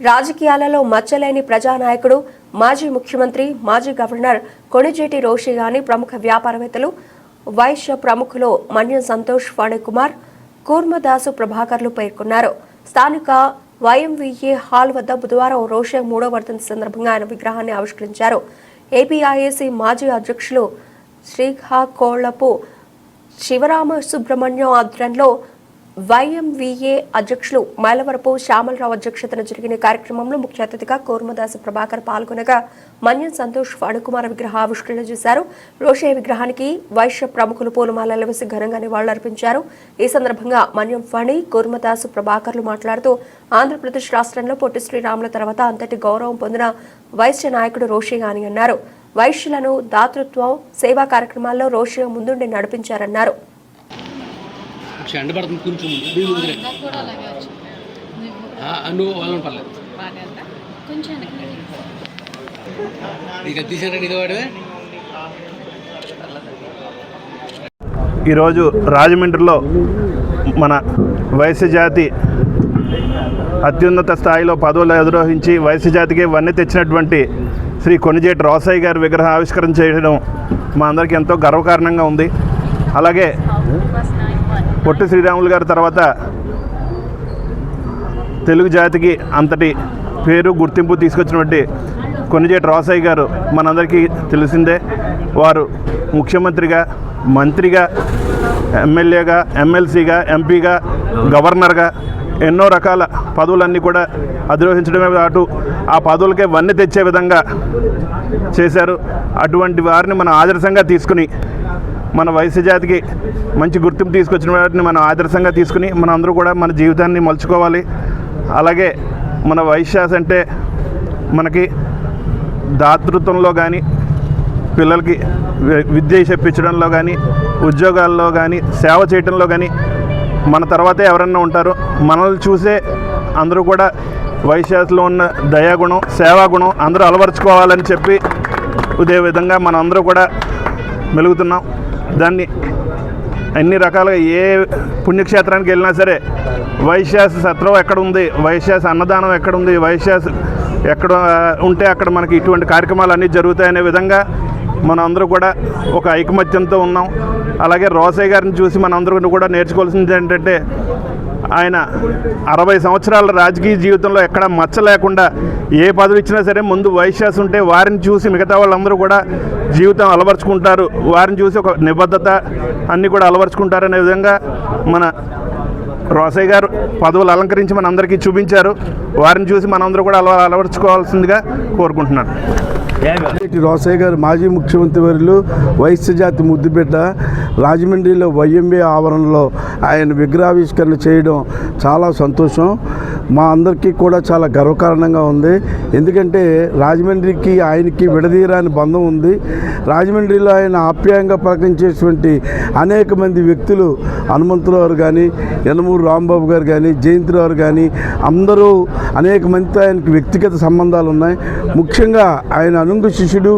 రాజకీయాలలో మచ్చలేని ప్రజానాయకుడు మాజీ ముఖ్యమంత్రి మాజీ గవర్నర్ కొణిజేటి రోషి గాని ప్రముఖ వ్యాపారవేత్తలు వైశ్య ప్రముఖులు మన్యం సంతోష్ ఫణికుమార్ కూర్మదాసు ప్రభాకర్లు పేర్కొన్నారు. స్థానిక వైఎంవీఏ హాల్ వద్ద బుధవారం రోషే మూడో వర్ధంతి సందర్భంగా ఆయన విగ్రహాన్ని ఆవిష్కరించారు. ఏపీఐఏసీ మాజీ అధ్యక్షులు శ్రీకాకోళ్ళపు శివరామ సుబ్రహ్మణ్యం ఆధ్వర్యంలో వైఎంవిఏ అధ్యక్షులు మైలవరపు శ్యామలరావు అధ్యక్షతన జరిగిన కార్యక్రమంలో ముఖ్య అతిథిగా కోర్మదాసు ప్రభాకర్ పాల్గొనగా మన్యం సంతోష్ ఫణుకుమార్ విగ్రహ ఆవిష్కరణ చేశారు. రోషే విగ్రహానికి వైశ్య ప్రముఖులు పూలమాలలు వేసి ఘనంగా నివాళులర్పించారు ఈ సందర్భంగా మన్యం ఫణి కోర్మదాసు ప్రభాకర్లు మాట్లాడుతూ ఆంధ్రప్రదేశ్ రాష్ట్రంలో పొట్టి శ్రీరాముల తర్వాత అంతటి గౌరవం పొందిన వైశ్య నాయకుడు రోషే అని అన్నారు. వైశ్యులను దాతృత్వం సేవా కార్యక్రమాల్లో రోషే ముందుండి నడిపించారన్నారు. ఒకసారి ఎండ పడుతుంది కొంచెం ముందులే అలాగే వచ్చింది. నువ్వు వాళ్ళని పర్లేదు? కొంచెం అది తీసారంటే ఇది వాడివే. ఈరోజు రాజమండ్రిలో మన వైశ్య జాతి అత్యున్నత స్థాయిలో పదవులు అధిరోహించి వైశ్య జాతికి వన్నె తెచ్చినటువంటి శ్రీ కొనిజేటి రోసయ్య గారి విగ్రహ ఆవిష్కరణ చేయడం మా అందరికీ ఎంతో గర్వకారణంగా ఉంది. అలాగే పొట్టి శ్రీరాములు గారి తర్వాత తెలుగు జాతికి అంతటి పేరు గుర్తింపు తీసుకొచ్చినటువంటి కొనిజేటి రాసాయి గారు మనందరికీ తెలిసిందే. వారు ముఖ్యమంత్రిగా మంత్రిగా ఎమ్మెల్యేగా ఎమ్మెల్సీగా ఎంపీగా గవర్నర్గా ఎన్నో రకాల పదవులన్నీ కూడా అధిరోహించడమే కాటు ఆ పదవులకే వన్నీ తెచ్చే విధంగా చేశారు. అటువంటి వారిని మనం ఆదర్శంగా తీసుకుని మన వయసు జాతికి మంచి గుర్తింపు తీసుకొచ్చిన వాటిని మనం ఆదర్శంగా తీసుకుని మన అందరూ కూడా మన జీవితాన్ని మలుచుకోవాలి. అలాగే మన వైశ్యాస్ అంటే మనకి దాతృత్వంలో కానీ పిల్లలకి విద్య చెప్పించడంలో కానీ ఉద్యోగాల్లో కానీ సేవ చేయడంలో కానీ మన తర్వాతే ఎవరన్నా ఉంటారు. మనల్ని చూసే అందరూ కూడా వైశ్యాస్లో ఉన్న దయాగుణం సేవాగుణం అందరూ అలవరుచుకోవాలని చెప్పి ఇదే విధంగా మనందరూ కూడా మెలుగుతున్నాం. దాన్ని అన్ని రకాలుగా ఏ పుణ్యక్షేత్రానికి వెళ్ళినా సరే వైశ్యాస సత్రం ఎక్కడ ఉంది? వైశ్యాస అన్నదానం ఎక్కడ ఉంది? వైశ్యాస ఎక్కడ ఉంటే అక్కడ మనకి ఇటువంటి కార్యక్రమాలు అన్నీ జరుగుతాయనే విధంగా మనందరూ కూడా ఒక ఐకమత్యంతో ఉన్నాం. అలాగే రోసయ్య గారిని చూసి మనందరూ కూడా నేర్చుకోవాల్సింది ఏంటంటే ఆయన అరవై సంవత్సరాల రాజకీయ జీవితంలో ఎక్కడ మచ్చ లేకుండా ఏ పదవి ఇచ్చినా సరే ముందు వైశ్యాస్ ఉంటే వారిని చూసి మిగతా వాళ్ళందరూ కూడా జీవితం అలవరుచుకుంటారు. వారిని చూసి ఒక నిబద్ధత అన్నీ కూడా అలవరుచుకుంటారనే విధంగా మన రోసయ్య గారు పదవులు అలంకరించి మన అందరికీ చూపించారు. వారిని చూసి మనందరూ కూడా అలవ అలవరుచుకోవాల్సిందిగా కోరుకుంటున్నాను. రోసయ్య గారు మాజీ ముఖ్యమంత్రి వర్యులు వైశ్య జాతి ముద్దుబిడ్డ రాజమండ్రిలో వైఎంఏ ఆవరణలో ఆయన విగ్రహావిష్కరణ చేయడం చాలా సంతోషం. మా అందరికీ కూడా చాలా గర్వకారణంగా ఉంది. ఎందుకంటే రాజమండ్రికి ఆయనకి విడదీయరాని బంధం ఉంది. రాజమండ్రిలో ఆయన ఆప్యాయంగా ప్రకటించేటువంటి అనేక మంది వ్యక్తులు హనుమంతురావు గారు కానీ యనమూరు రాంబాబు గారు కానీ జయంతిరావు కానీ అందరూ అనేక మందితో ఆయనకి వ్యక్తిగత సంబంధాలు ఉన్నాయి. ముఖ్యంగా ఆయన అనుంగు శిష్యుడు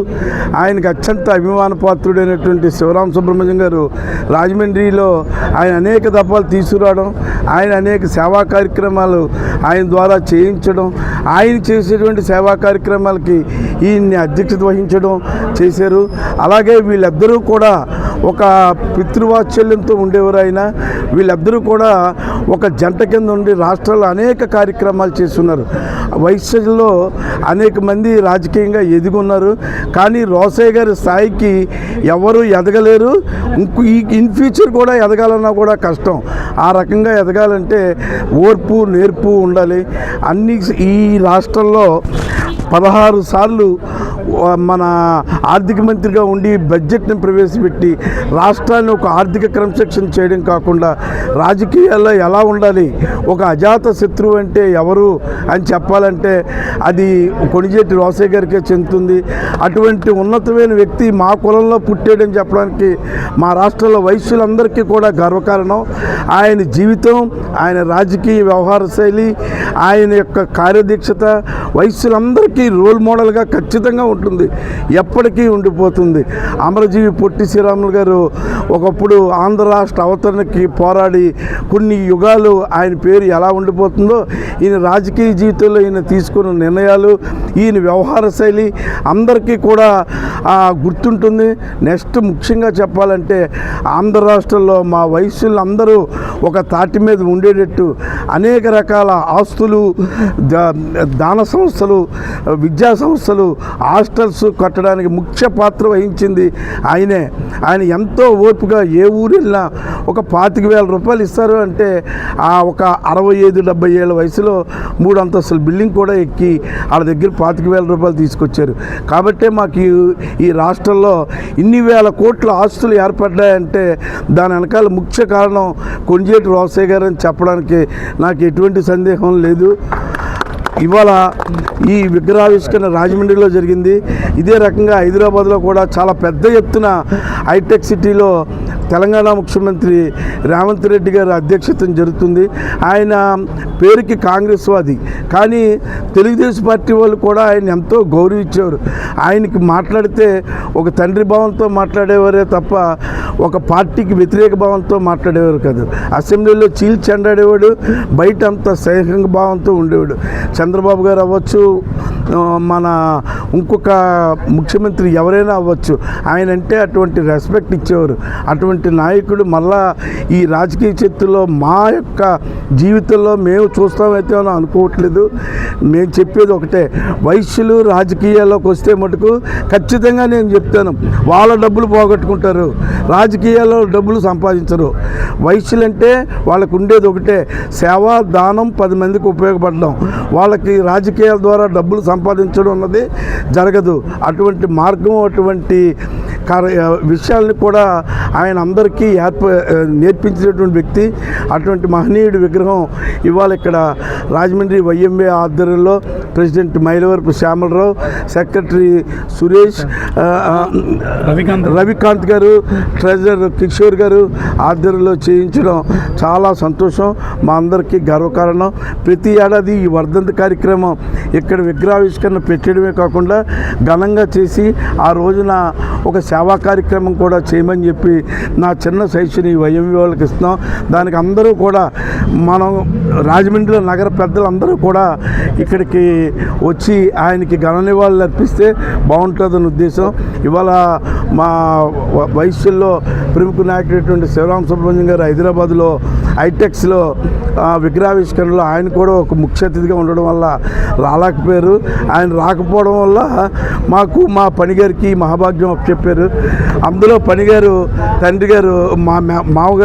ఆయనకు అత్యంత అభిమాన పాత్రుడైనటువంటి శివరామ సుబ్రహ్మణ్యం గారు రాజమండ్రిలో ఆయన అనేక దఫాలు తీసుకురావడం ఆయన అనేక సేవా కార్యక్రమాలు ఆయన ద్వారా చేయించడం ఆయన చేసేటువంటి సేవా కార్యక్రమాలకి ఈయన్ని అధ్యక్షత వహించడం చేశారు. అలాగే వీళ్ళిద్దరూ కూడా ఒక పితృవాత్సల్యంతో ఉండేవారు ఆయన వీళ్ళిద్దరూ కూడా ఒక జంట కింద ఉండి రాష్ట్రాల్లో అనేక కార్యక్రమాలు చేస్తున్నారు. వైశ్యంలో అనేక మంది రాజకీయంగా ఎదిగున్నారు. కానీ రోసయ్య గారి స్థాయికి ఎవరు ఎదగలేరు. ఇంకో ఈ ఇన్ ఫ్యూచర్ కూడా ఎదగాలన్నా కూడా కష్టం. ఆ రకంగా ఎదగాలంటే ఓర్పు నేర్పు ఉండాలి. అన్ని ఈ రాష్ట్రంలో పదహారు సార్లు మన ఆర్థిక మంత్రిగా ఉండి బడ్జెట్ని ప్రవేశపెట్టి రాష్ట్రాన్ని ఒక ఆర్థిక క్రమశిక్షణ చేయడం కాకుండా రాజకీయాల్లో ఎలా ఉండాలి ఒక అజాత శత్రువు అంటే ఎవరు అని చెప్పాలంటే అది కొణిజేటి రోసయ్య గారికే చెందుతుంది. అటువంటి ఉన్నతమైన వ్యక్తి మా కులంలో పుట్టాడని చెప్పడానికి మా రాష్ట్రంలో వైశ్యులందరికీ కూడా గర్వకారణం. ఆయన జీవితం ఆయన రాజకీయ వ్యవహార శైలి ఆయన యొక్క కార్యదీక్షత వయస్సులందరికీ రోల్ మోడల్గా ఖచ్చితంగా ఉంటుంది. ఎప్పటికీ ఉండిపోతుంది. అమరజీవి పొట్టి శ్రీరాములు గారు ఒకప్పుడు ఆంధ్ర రాష్ట్ర అవతరణకి పోరాడి కొన్ని యుగాలు ఆయన పేరు ఎలా ఉండిపోతుందో ఈయన రాజకీయ జీవితంలో ఈయన తీసుకున్న నిర్ణయాలు ఈయన వ్యవహార శైలి అందరికీ కూడా గుర్తుంటుంది. నెక్స్ట్ ముఖ్యంగా చెప్పాలంటే ఆంధ్ర రాష్ట్రంలో మా వయసులందరూ ఒక తాటి మీద ఉండేటట్టు అనేక రకాల ఆస్తు దా- దాన సంస్థలు విద్యా సంస్థలు హాస్టల్స్ కట్టడానికి ముఖ్య పాత్ర వహించింది ఆయనే. ఆయన ఎంతో ఓపుగా ఏ ఊరు వెళ్ళినా ఒక పాతిక వేల రూపాయలు ఇస్తారు అంటే ఆ ఒక అరవై ఐదు డెబ్బై ఏళ్ళ వయసులో మూడు అంతస్తుల బిల్డింగ్ కూడా ఎక్కి వాళ్ళ దగ్గర పాతిక వేల రూపాయలు తీసుకొచ్చారు. కాబట్టే మాకు ఈ- ఈ రాష్ట్రంలో ఇన్ని వేల కోట్ల ఆస్తులు ఏర్పడ్డాయంటే దాని వెనకాల ముఖ్య కారణం కొంజేటి రోసయ్య గారు అని చెప్పడానికి నాకు ఎటువంటి సందేహం లేదు. లేదు. ఇవాళ ఈ విగ్రహావిష్కరణ రాజమండ్రిలో జరిగింది. ఇదే రకంగా హైదరాబాద్లో కూడా చాలా పెద్ద ఎత్తున హైటెక్ సిటీలో తెలంగాణ ముఖ్యమంత్రి రేవంత్ రెడ్డి గారి అధ్యక్షతన జరుగుతుంది. ఆయన పేరుకి కాంగ్రెస్ వాది. కానీ తెలుగుదేశం పార్టీ వాళ్ళు కూడా ఆయన ఎంతో గౌరవించేవారు ఆయనకి మాట్లాడితే ఒక తండ్రి భావంతో మాట్లాడేవారే తప్ప ఒక పార్టీకి వ్యతిరేక భావంతో మాట్లాడేవారు కాదు. అసెంబ్లీలో చీల్చెండాడేవాడు బయట అంత స్నేహంగా భావంతో ఉండేవాడు. చంద్రబాబు గారు అవ్వచ్చు మన ఇంకొక ముఖ్యమంత్రి ఎవరైనా అవ్వచ్చు ఆయన అంటే అటువంటి రెస్పెక్ట్ ఇచ్చేవారు. అటువంటి నాయకుడు మళ్ళా ఈ రాజకీయ చరిత్రలో మా యొక్క జీవితంలో మేము చూస్తామైతే అని అనుకోవట్లేదు. మేము చెప్పేది ఒకటే వైశ్యులు రాజకీయాల్లోకి వస్తే మటుకు ఖచ్చితంగా నేను చెప్తాను వాళ్ళ డబ్బులు పోగొట్టుకుంటారు రాజకీయాల్లో డబ్బులు సంపాదించరు. వైశ్యులంటే వాళ్ళకు ఉండేది ఒకటే సేవా దానం పది మందికి ఉపయోగపడడం. వాళ్ళకి రాజకీయాల ద్వారా డబ్బులు సంపాదించడం అన్నది జరగదు. అటువంటి మార్గం అటువంటి విషయాల్ని కూడా ఆయన అందరికీ ఏర్ప నేర్పించినటువంటి వ్యక్తి అటువంటి మహనీయుడి విగ్రహం ఇవాళ ఇక్కడ రాజమండ్రి వైఎంఏ ఆధ్వర్యంలో ప్రెసిడెంట్ మైలవరపు శ్యామలరావు సెక్రటరీ సురేష్ రవికాంత్. రవికాంత్ గారు ట్రెజరర్ కిషోర్ గారు ఆధ్వర్యంలో చేయించడం చాలా సంతోషం. మా అందరికీ గర్వకారణం. ప్రతి ఏడాది ఈ వర్ధంతి కార్యక్రమం ఇక్కడ విగ్రహావిష్కరణ పెట్టడమే కాకుండా ఘనంగా చేసి ఆ రోజున ఒక సేవా కార్యక్రమం కూడా చేయమని చెప్పి నా చిన్న సైజుని వైఎంవి వాళ్ళకి ఇస్తున్నాం. దానికి అందరూ కూడా మనం రాజమండ్రిలో నగర పెద్దలందరూ కూడా ఇక్కడికి వచ్చి ఆయనకి ఘన నివాళులు అర్పిస్తే బాగుంటుందని ఉద్దేశం. ఇవాళ మా వ- వయస్సుల్లో ప్రముఖ నాయకుడైనటువంటి శివరామ సుబ్రహ్మణ్యం గారు హైదరాబాద్లో హైటెక్స్లో విగ్రహావిష్కరణలో ఆయన కూడా ఒక ముఖ్య అతిథిగా ఉండడం వల్ల రాలేకపోయారు. ఆయన రాకపోవడం వల్ల మాకు మా పనిగారికి మహాభాగ్యం చెప్పారు. అందులో పనిగారు తండ్రి గారు మా మా- మామగారు